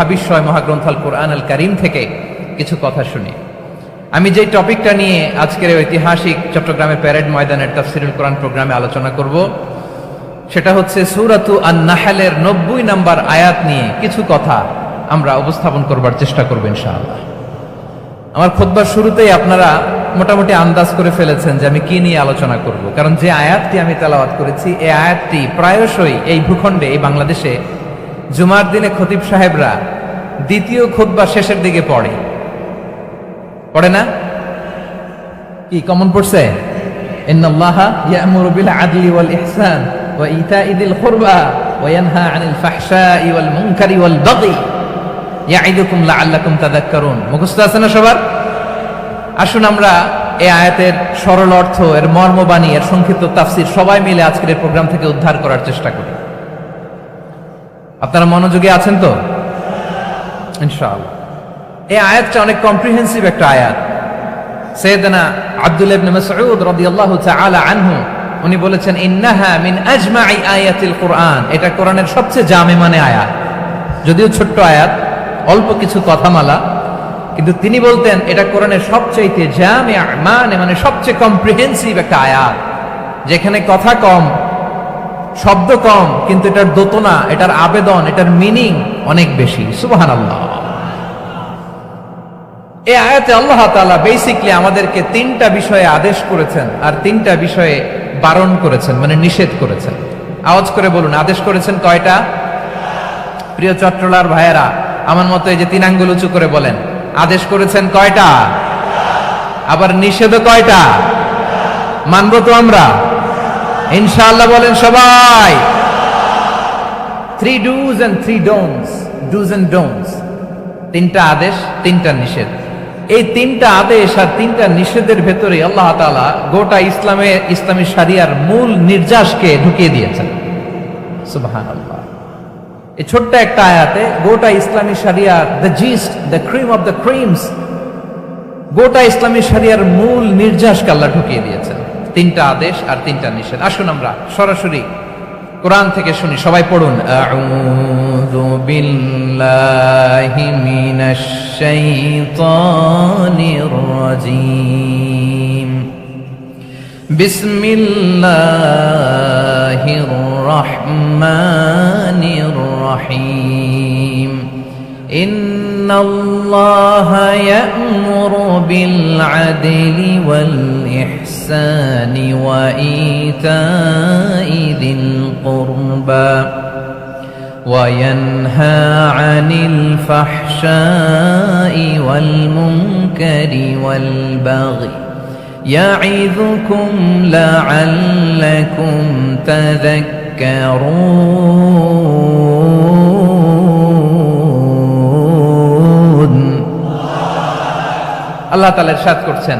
মহাবিশ্বয় মহাগ্রন্থ আল কোরআন আল করিম থেকে কিছু কথা শুনি। আমি যে টপিকটা নিয়ে আজকের ঐতিহাসিক চট্টগ্রামের প্যারেড ময়দানের তাফসিরুল কোরআন প্রোগ্রামে আলোচনা করব, সেটা হচ্ছে সুরাতু নাহালের নব্বই নাম্বার আয়াত নিয়ে কিছু কথা আমরা উপস্থাপন করবার চেষ্টা করব ইনশাআল্লাহ। আমার খোদবার শুরুতেই আপনারা মোটামুটি আন্দাজ করে ফেলেছেন যে আমি কি নিয়ে আলোচনা করব, কারণ যে আয়াতটি আমি তেলাওয়াত করেছি, এই আয়াতটি প্রায়শই এই ভূখণ্ডে, এই বাংলাদেশে জুমার দিনে খতিব সাহেবরা দ্বিতীয় খোদবা শেষের দিকে পড়ে। পড়ে না? কি কমন পড়ছে? আছে না সবার? আসুন আমরা আয়াতের সরল অর্থ, এর মর্মবাণী, এর সংক্ষিপ্ত তাফসির সবাই মিলে আজকের প্রোগ্রাম থেকে উদ্ধার করার চেষ্টা করি। আপনারা মনোযোগে আছেন তো? ইনশাআল্লাহ। এই আয়াতটা অনেক কম্প্রিহেন্সিভ একটা আয়াত। সৈয়দনা আব্দুল ইবনে মাসউদ রাদিয়াল্লাহু তাআলা আনহু, উনি বলেছেন, ইন্নাহা মিন আজমাই আয়াতিল কোরআন। এটা কোরআনের সবচেয়ে জামে মানে আয়াত। যদিও ছোট্ট আয়াত, অল্প কিছু কথামালা, কিন্তু তিনি বলতেন, এটা কোরআনের সবচাইতে জামে মানে মানে সবচেয়ে কম্প্রিহেন্সিভ একটা আয়াত। যেখানে কথা কম শব্দ কম, কিন্তু এটার দোতনা, এটার আবেদন, এটার মিনিং অনেক বেশি। সুবাহান আল্লাহ এই আয়াতে আল্লাহ তাআলা বেসিকলি আমাদেরকে তিনটা বিষয়ে আদেশ করেছেন আর তিনটা বিষয়ে বারণ করেছেন মানে নিষেধ করেছেন। আওয়াজ করে বলুন, আদেশ করেছেন কয়টা? প্রিয় চট্টলার ভাইয়েরা, আমার মতো এই যে তিন আঙ্গুল উঁচু করে বলেন, আদেশ করেছেন কয়টা? আবার নিষেধও কয়টা? মানবো তো আমরা। ইনশাআল্লাহ বলেন সবাই। Three dos and three don'ts dos and don'ts তিনটা আদেশ, তিনটা নিষেধ। এই তিনটা আদেশ আর তিনটা নিষেধের ভেতরে আল্লাহ তাআলা গোটা ইসলামে, ইসলামী সারিয়ার মূল নির্যাসকে ঢুকিয়ে দিয়েছেন। সুবহানাল্লাহ। এই ছোট্ট একটা আয়াতে গোটা ইসলামী সারিয়ার the gist the cream of the creams গোটা ইসলামী সারিয়ার মূল নির্যাসকে আল্লাহ ঢুকিয়ে দিয়েছেন। তিনটা আদেশ আর তিনটা নিষেধ আসুন আমরা সরাসরি কোরআন থেকে শুনি সবাই পড়ুন আউযু বিল্লাহি মিনাশ শাইতানির রাজিম বিসমিল্লাহির রহমানির রহিম إن الله يأمر بالعدل والإحسان وإيتاء ذي القربى وينهى عن الفحشاء والمنكر والبغي يعظكم لعلكم تذكرون আল্লাহ তাআলা ইরশাদ করছেন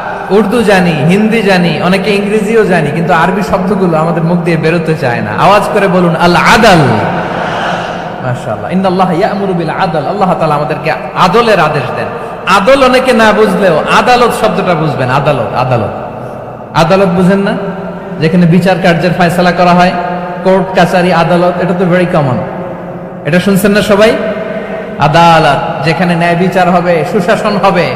উর্দু জানি, হিন্দি জানি, অনেকে ইংরেজিও জানি, কিন্তু আরবি শব্দগুলো আমাদের মুখ দিয়ে বেরোতে চায় না। আওয়াজ করে বলুন আদাল। বিল আদাল। আল্লাহ আমাদেরকে আদলের আদেশ দেন। আদল অনেকে না বুঝলেও আদালত শব্দটা বুঝবেন, আদালত আদালত। আদালত বুঝেন না? যেখানে বিচার কার্যের ফয়সালা করা হয়, কোর্ট আদালত, এটা তো কমন এটা শুনছেন না সবাই? আদালত, যেখানে ন্যায় বিচার হবে, সুশাসন হবে।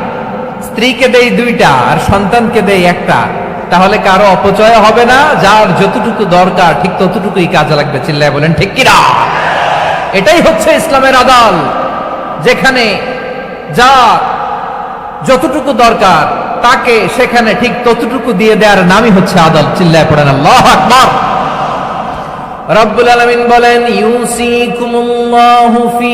স্ত্রীকে দেই দুইটা আর সন্তানকে দেই একটা, তাহলে কারও অপচয় হবে না, যার যতটুকু দরকার ঠিক ততটুকুই কাজে লাগবে, চিল্লায় বলেন, ঠিক কিনা? এটাই হচ্ছে ইসলামের আদাল, যেখানে যা যতটুকু দরকার তাকে সেখানে ঠিক ততটুকু দিয়ে দেওয়ার নামই হচ্ছে আদাল, চিল্লায় পড়েন, আল্লাহ আকবার। রব্বুল আলামিন বলেন, ইউসিকুমুল্লাহু ফি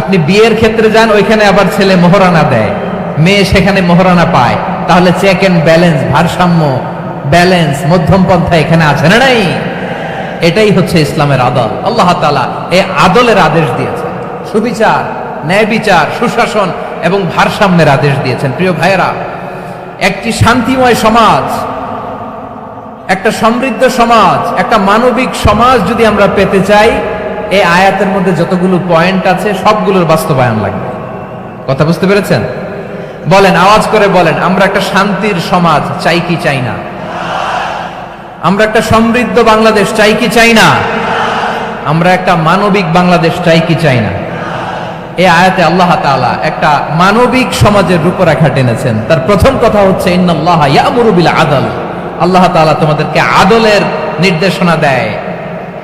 আপনি বিয়ের ক্ষেত্রে যান, ওইখানে আবার ছেলে মোহরানা দেয়। মেয়ে সেখানে মোহরানা পায়। তাহলে চেক এন্ড ব্যালেন্স ভারসাম্য ব্যালেন্স মধ্যম পন্থা এখানে আছে না নাই? এটাই হচ্ছে ইসলামের আদল। আল্লাহ তালা এই আদলের আদেশ দিয়েছেন। সুবিচার ন্যায় বিচার সুশাসন এবং ভারসাম্যের আদেশ দিয়েছেন। প্রিয় ভাইয়েরা, একটি শান্তিময় সমাজ, একটা সমৃদ্ধ সমাজ, একটা মানবিক সমাজ যদি আমরা পেতে চাই এই আয়াতের মধ্যে যতগুলো পয়েন্ট আছে, সবগুলোর বাস্তবায়ন লাগবে। কথা বুঝতে পেরেছেন? বলেন, আওয়াজ করে বলেন, আমরা একটা শান্তির সমাজ, চাই কি চাই না? আমরা একটা সমৃদ্ধ বাংলাদেশ, চাই কি চাই না? আমরা একটা মানবিক বাংলাদেশ, চাই কি চাই না? এই আয়াতে আল্লাহ তাআলা একটা মানবিক সমাজের রূপরেখা টেনেছেন। তার প্রথম কথা হচ্ছে, ইন্নাল্লাহ ইয়ামুরু বিল আদল। আল্লাহ তাআলা তোমাদেরকে আদলের নির্দেশনা দেয়।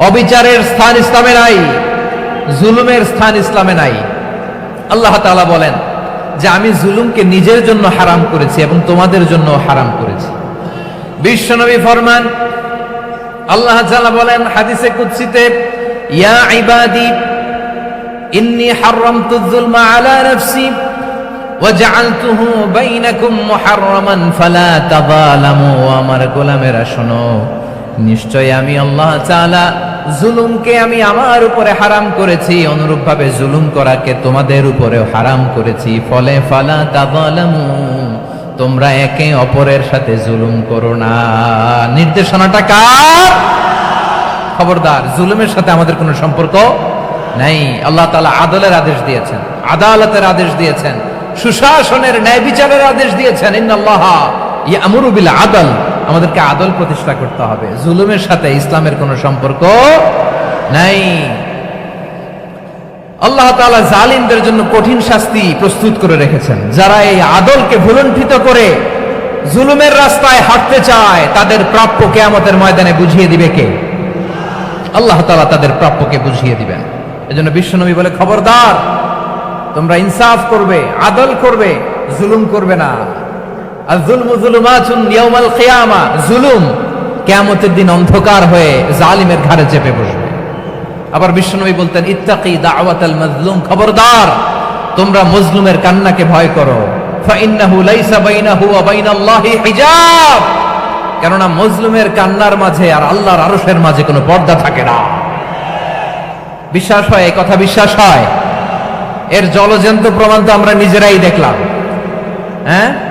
অবিচারের স্থান ইসলামে নাই জুলুমের স্থান ইসলামে নাই আল্লাহ তাআলা বলেন যে আমি জুলুমকে নিজের জন্য হারাম করেছি এবং তোমাদের জন্য হারাম করেছি বিশ্বনবী ফরমান আল্লাহ তাআলা বলেন হাদিসে কুদসিতে ইয়া ইবাদি ইন্নী হারামতু যুলমা আলা নাফসি وجعلته بينكم محرما فلا تظالموا আমার গোলামেরা শোনো নিশ্চয় আমি আল্লাহ তাআলা জুলুমকে আমি আমার উপরে হারাম করেছি, অনুরূপভাবে জুলুম করাকে তোমাদের উপরেও হারাম করেছি। ফলে ফালা তাযালামু, তোমরা একে অপরের সাথে জুলুম করো না। নির্দেশনাটা কার? খবরদার, জুলুমের সাথে আমাদের কোনো সম্পর্ক নাই। আল্লাহ তাআলা আদলের আদেশ দিয়েছেন, আদালতের আদেশ দিয়েছেন, সুশাসনের ন্যায় বিচারের আদেশ দিয়েছেন। ইন্নাল্লাহ ইয়ামুরু বিল আদল। আমাদেরকে আদল প্রতিষ্ঠা করতে হবে। জুলুমের সাথে ইসলামের কোনো সম্পর্ক নাই। আল্লাহ তাআলা জালিমদের জন্য কঠিন শাস্তি প্রস্তুত করে রেখেছেন। যারা এই আদলকে ভুলণ্ঠিত করে জুলুমের রাস্তায় হাঁটতে চায়, তাদের প্রাপ্য কেয়ামতের ময়দানে বুঝিয়ে দিবে কে? আল্লাহ তালা তাদের প্রাপ্যকে বুঝিয়ে দিবেন। এজন্য বিশ্বনবী বলে, খবরদার, তোমরা ইনসাফ করবে, আদল করবে, জুলুম করবে না। জুলমু কিয়ামতের দিন অন্ধকার হয়ে জালিমের ঘাড়ে চেপে বসবে। আবার বিশ্বনবী বলতেন, ইত্তাকি দাওয়াতাল মাজলুম, খবরদার, তোমরা মজলুমের কান্নাকে ভয় করো। ফাইন্নাহু লাইসা বাইনাহু ওয়া বাইনাল্লাহি কেননা মজলুমের কান্নার মাঝে আর আল্লাহর আরশের মাঝে কোনো পর্দা থাকে না। বিশ্বাস হয়, এই কথা বিশ্বাস হয়। এর জলজন্ত প্রমাণ তো আমরা নিজেরাই দেখলাম। হ্যাঁ?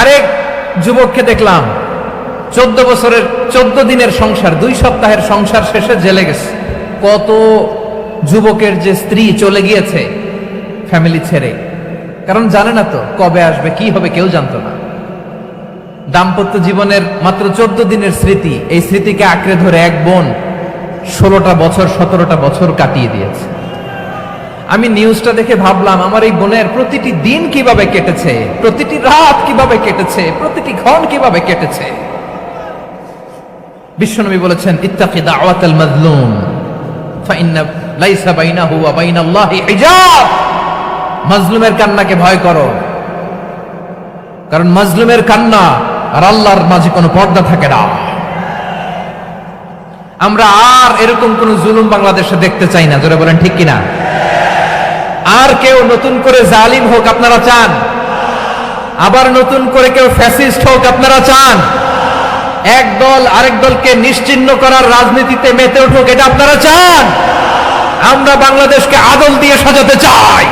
আরেক যুবককে দেখলাম। চোদ্দ বছরের, চোদ্দ দিনের সংসার, দুই সপ্তাহের সংসার শেষে জেলে গেছে। কত যুবকের যে স্ত্রী চলে গিয়েছে ফ্যামিলি ছেড়ে। কারণ জানে না তো কবে আসবে, কি হবে, কেউ জানতো না। দাম্পত্য জীবনের মাত্র চোদ্দ দিনের স্মৃতি, এই স্মৃতিকে আঁকড়ে ধরে এক বোন ষোলোটা বছর, সতেরোটা বছর কাটিয়ে দিয়েছে। আমি নিউজটা দেখে ভাবলাম, আমার এই বোনের প্রতিটি দিন কীভাবে কেটেছে? প্রতিটি রাত কীভাবে কেটেছে? প্রতিটি ঘন কীভাবে কেটেছে? বিশ্বনবী বলেছেন, ইত্তাকি দাওয়াতাল মাজলুম, ফাইন্না লাইসা হিজাব। মাজলুমের কান্নাকে ভয় করো। কারণ মাজলুমের কান্না আর আল্লাহর মাঝে কোনো পর্দা থাকে না। আমরা আর এরকম কোন জুলুম বাংলাদেশে দেখতে চাই না। জোরে বলেন, ঠিক কিনা? আর কেউ নতুন করে জালিম হোক আপনারা চান। আবার নতুন করে কেউ ফ্যাসিস্ট হোক আপনারা চান। এক দল আরেক দলকে নিশ্চিন্ন করার রাজনীতিতে মেতে উঠুক, এটা আপনারা চান। আমরা বাংলাদেশকে আদল দিয়ে সাজাতে চাই।